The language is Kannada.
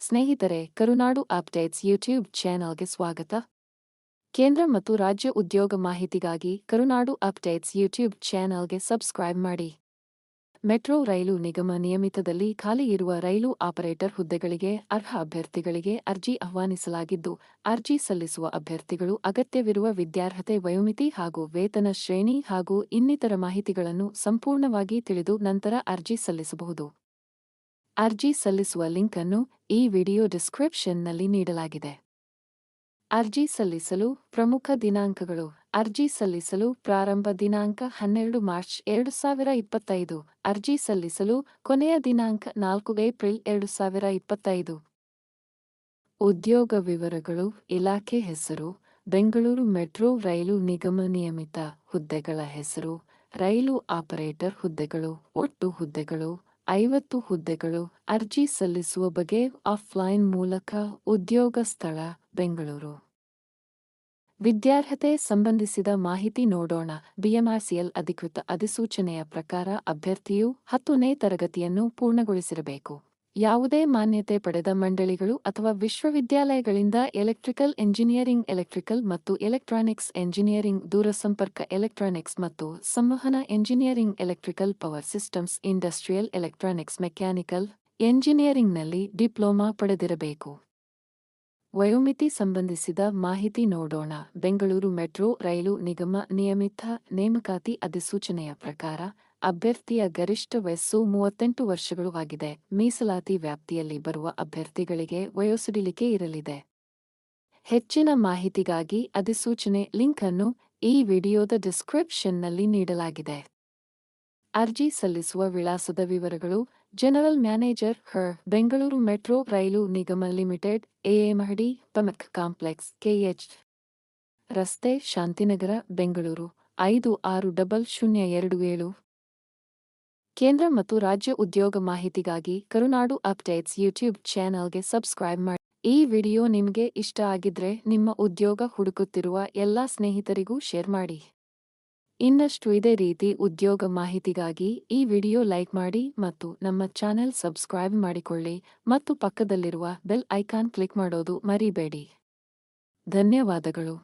ಸ್ನೇಹಿತರೆ, ಕರುನಾಡು ಅಪ್ಡೇಟ್ಸ್ ಯೂಟ್ಯೂಬ್ ಚಾನೆಲ್ಗೆ ಸ್ವಾಗತ. ಕೇಂದ್ರ ಮತ್ತು ರಾಜ್ಯ ಉದ್ಯೋಗ ಮಾಹಿತಿಗಾಗಿ ಕರುನಾಡು ಅಪ್ಡೇಟ್ಸ್ ಯೂಟ್ಯೂಬ್ ಚಾನೆಲ್ಗೆ ಸಬ್ಸ್ಕ್ರೈಬ್ ಮಾಡಿ. ಮೆಟ್ರೋ ರೈಲು ನಿಗಮ ನಿಯಮಿತದಲ್ಲಿ ಖಾಲಿ ಇರುವ ರೈಲು ಆಪರೇಟರ್ ಹುದ್ದೆಗಳಿಗೆ ಅರ್ಹ ಅಭ್ಯರ್ಥಿಗಳಿಗೆ ಅರ್ಜಿ ಆಹ್ವಾನಿಸಲಾಗಿದ್ದು, ಅರ್ಜಿ ಸಲ್ಲಿಸುವ ಅಭ್ಯರ್ಥಿಗಳು ಅಗತ್ಯವಿರುವ ವಿದ್ಯಾರ್ಹತೆ, ವಯೋಮಿತಿ ಹಾಗೂ ವೇತನ ಶ್ರೇಣಿ ಹಾಗೂ ಇನ್ನಿತರ ಮಾಹಿತಿಗಳನ್ನು ಸಂಪೂರ್ಣವಾಗಿ ತಿಳಿದು ನಂತರ ಅರ್ಜಿ ಸಲ್ಲಿಸಬಹುದು. ಅರ್ಜಿ ಸಲ್ಲಿಸುವ ಲಿಂಕ್ ಅನ್ನು ಈ ವಿಡಿಯೋ ಡಿಸ್ಕ್ರಿಪ್ಷನ್ನಲ್ಲಿ ನೀಡಲಾಗಿದೆ. ಅರ್ಜಿ ಸಲ್ಲಿಸಲು ಪ್ರಮುಖ ದಿನಾಂಕಗಳು. ಅರ್ಜಿ ಸಲ್ಲಿಸಲು ಪ್ರಾರಂಭ ದಿನಾಂಕ ಹನ್ನೆರಡು ಮಾರ್ಚ್ ಎರಡು ಸಾವಿರ ಇಪ್ಪತ್ತೈದು. ಅರ್ಜಿ ಸಲ್ಲಿಸಲು ಕೊನೆಯ ದಿನಾಂಕ ನಾಲ್ಕು ಏಪ್ರಿಲ್ ಎರಡು ಸಾವಿರ ಇಪ್ಪತ್ತೈದು. ಉದ್ಯೋಗ ವಿವರಗಳು, ಇಲಾಖೆ ಹೆಸರು, ಬೆಂಗಳೂರು ಮೆಟ್ರೋ ರೈಲು ನಿಗಮ ನಿಯಮಿತ ಹುದ್ದೆಗಳ ಹೆಸರು, ರೈಲು ಆಪರೇಟರ್ ಹುದ್ದೆಗಳು, ಒಟ್ಟು ಹುದ್ದೆಗಳು ಐವತ್ತು ಹುದ್ದೆಗಳು ಅರ್ಜಿ ಸಲ್ಲಿಸುವ ಬಗ್ಗೆ ಆಫ್ಲೈನ್ ಮೂಲಕ ಉದ್ಯೋಗ ಸ್ಥಳ, ಬೆಂಗಳೂರು. ವಿದ್ಯಾರ್ಹತೆ ಸಂಬಂಧಿಸಿದ ಮಾಹಿತಿ ನೋಡೋಣ. ಬಿಎಂಆರ್ಸಿಎಲ್ ಅಧಿಕೃತ ಅಧಿಸೂಚನೆಯ ಪ್ರಕಾರ ಅಭ್ಯರ್ಥಿಯು ಹತ್ತನೇ ತರಗತಿಯನ್ನು ಪೂರ್ಣಗೊಳಿಸಿರಬೇಕು. ಯಾವುದೇ ಮಾನ್ಯತೆ ಪಡೆದ ಮಂಡಳಿಗಳು ಅಥವಾ ವಿಶ್ವವಿದ್ಯಾಲಯಗಳಿಂದ ಎಲೆಕ್ಟ್ರಿಕಲ್ ಎಂಜಿನಿಯರಿಂಗ್, ಎಲೆಕ್ಟ್ರಿಕಲ್ ಮತ್ತು ಎಲೆಕ್ಟ್ರಾನಿಕ್ಸ್ ಎಂಜಿನಿಯರಿಂಗ್, ದೂರಸಂಪರ್ಕ ಎಲೆಕ್ಟ್ರಾನಿಕ್ಸ್ ಮತ್ತು ಸಂವಹನ engineering, electrical power systems, industrial electronics, mechanical ಎಂಜಿನಿಯರಿಂಗ್ನಲ್ಲಿ ಡಿಪ್ಲೊಮಾ ಪಡೆದಿರಬೇಕು. ವಯೋಮಿತಿ ಸಂಬಂಧಿಸಿದ ಮಾಹಿತಿ ನೋಡೋಣ. ಬೆಂಗಳೂರು ಮೆಟ್ರೋ, ರೈಲು ನಿಗಮ ನಿಯಮಿತ ನೇಮಕಾತಿ ಅಧಿಸೂಚನೆಯ ಪ್ರಕಾರ ಅಭ್ಯರ್ಥಿಯ ಗರಿಷ್ಠ ವಯಸ್ಸು ಮೂವತ್ತೆಂಟು ವರ್ಷಗಳು ಆಗಿದೆ. ಮೀಸಲಾತಿ ವ್ಯಾಪ್ತಿಯಲ್ಲಿ ಬರುವ ಅಭ್ಯರ್ಥಿಗಳಿಗೆ ವಯೋಸಿಡಿಲಿಕೆ ಇರಲಿದೆ. ಹೆಚ್ಚಿನ ಮಾಹಿತಿಗಾಗಿ ಅಧಿಸೂಚನೆ ಲಿಂಕ್ ಅನ್ನು ಈ ವಿಡಿಯೋದ ಡಿಸ್ಕ್ರಿಪ್ಷನ್ನಲ್ಲಿ ನೀಡಲಾಗಿದೆ. ಅರ್ಜಿ ಸಲ್ಲಿಸುವ ವಿಳಾಸದ ವಿವರಗಳು ಜನರಲ್ ಮ್ಯಾನೇಜರ್ ಹ. ಬೆಂಗಳೂರು ಮೆಟ್ರೋ ರೈಲು ನಿಗಮ ಲಿಮಿಟೆಡ್ ಎಎಮಹಡಿ ಪಮಕ್ ಕಾಂಪ್ಲೆಕ್ಸ್, ಕೆಎಚ್ ರಸ್ತೆ ಶಾಂತಿನಗರ, ಬೆಂಗಳೂರು, ಐದು ಆರು ಡಬಲ್ ಶೂನ್ಯ ಎರಡು ಏಳು. ಕೇಂದ್ರ ಮತ್ತು ರಾಜ್ಯ ಉದ್ಯೋಗ ಮಾಹಿತಿಗಾಗಿ ಕರುನಾಡು ಅಪ್ಡೇಟ್ಸ್ ಯೂಟ್ಯೂಬ್ ಚಾನೆಲ್ಗೆ ಸಬ್ಸ್ಕ್ರೈಬ್ ಮಾಡಿ, ಈ ವಿಡಿಯೋ ನಿಮಗೆ ಇಷ್ಟ ಆಗಿದ್ರೆ ನಿಮ್ಮ ಉದ್ಯೋಗ ಹುಡುಕುತ್ತಿರುವ ಎಲ್ಲಾ ಸ್ನೇಹಿತರಿಗೂ ಶೇರ್ ಮಾಡಿ. ಇನ್ನಷ್ಟು ಇದೇ ರೀತಿ ಉದ್ಯೋಗ ಮಾಹಿತಿಗಾಗಿ ಈ ವಿಡಿಯೋ ಲೈಕ್ ಮಾಡಿ ಮತ್ತು ನಮ್ಮ ಚಾನೆಲ್ ಸಬ್ಸ್ಕ್ರೈಬ್ ಮಾಡಿಕೊಳ್ಳಿ ಮತ್ತು ಪಕ್ಕದಲ್ಲಿರುವ ಬೆಲ್ ಐಕಾನ್ ಕ್ಲಿಕ್ ಮಾಡೋದು ಮರಿಬೇಡಿ. ಧನ್ಯವಾದಗಳು.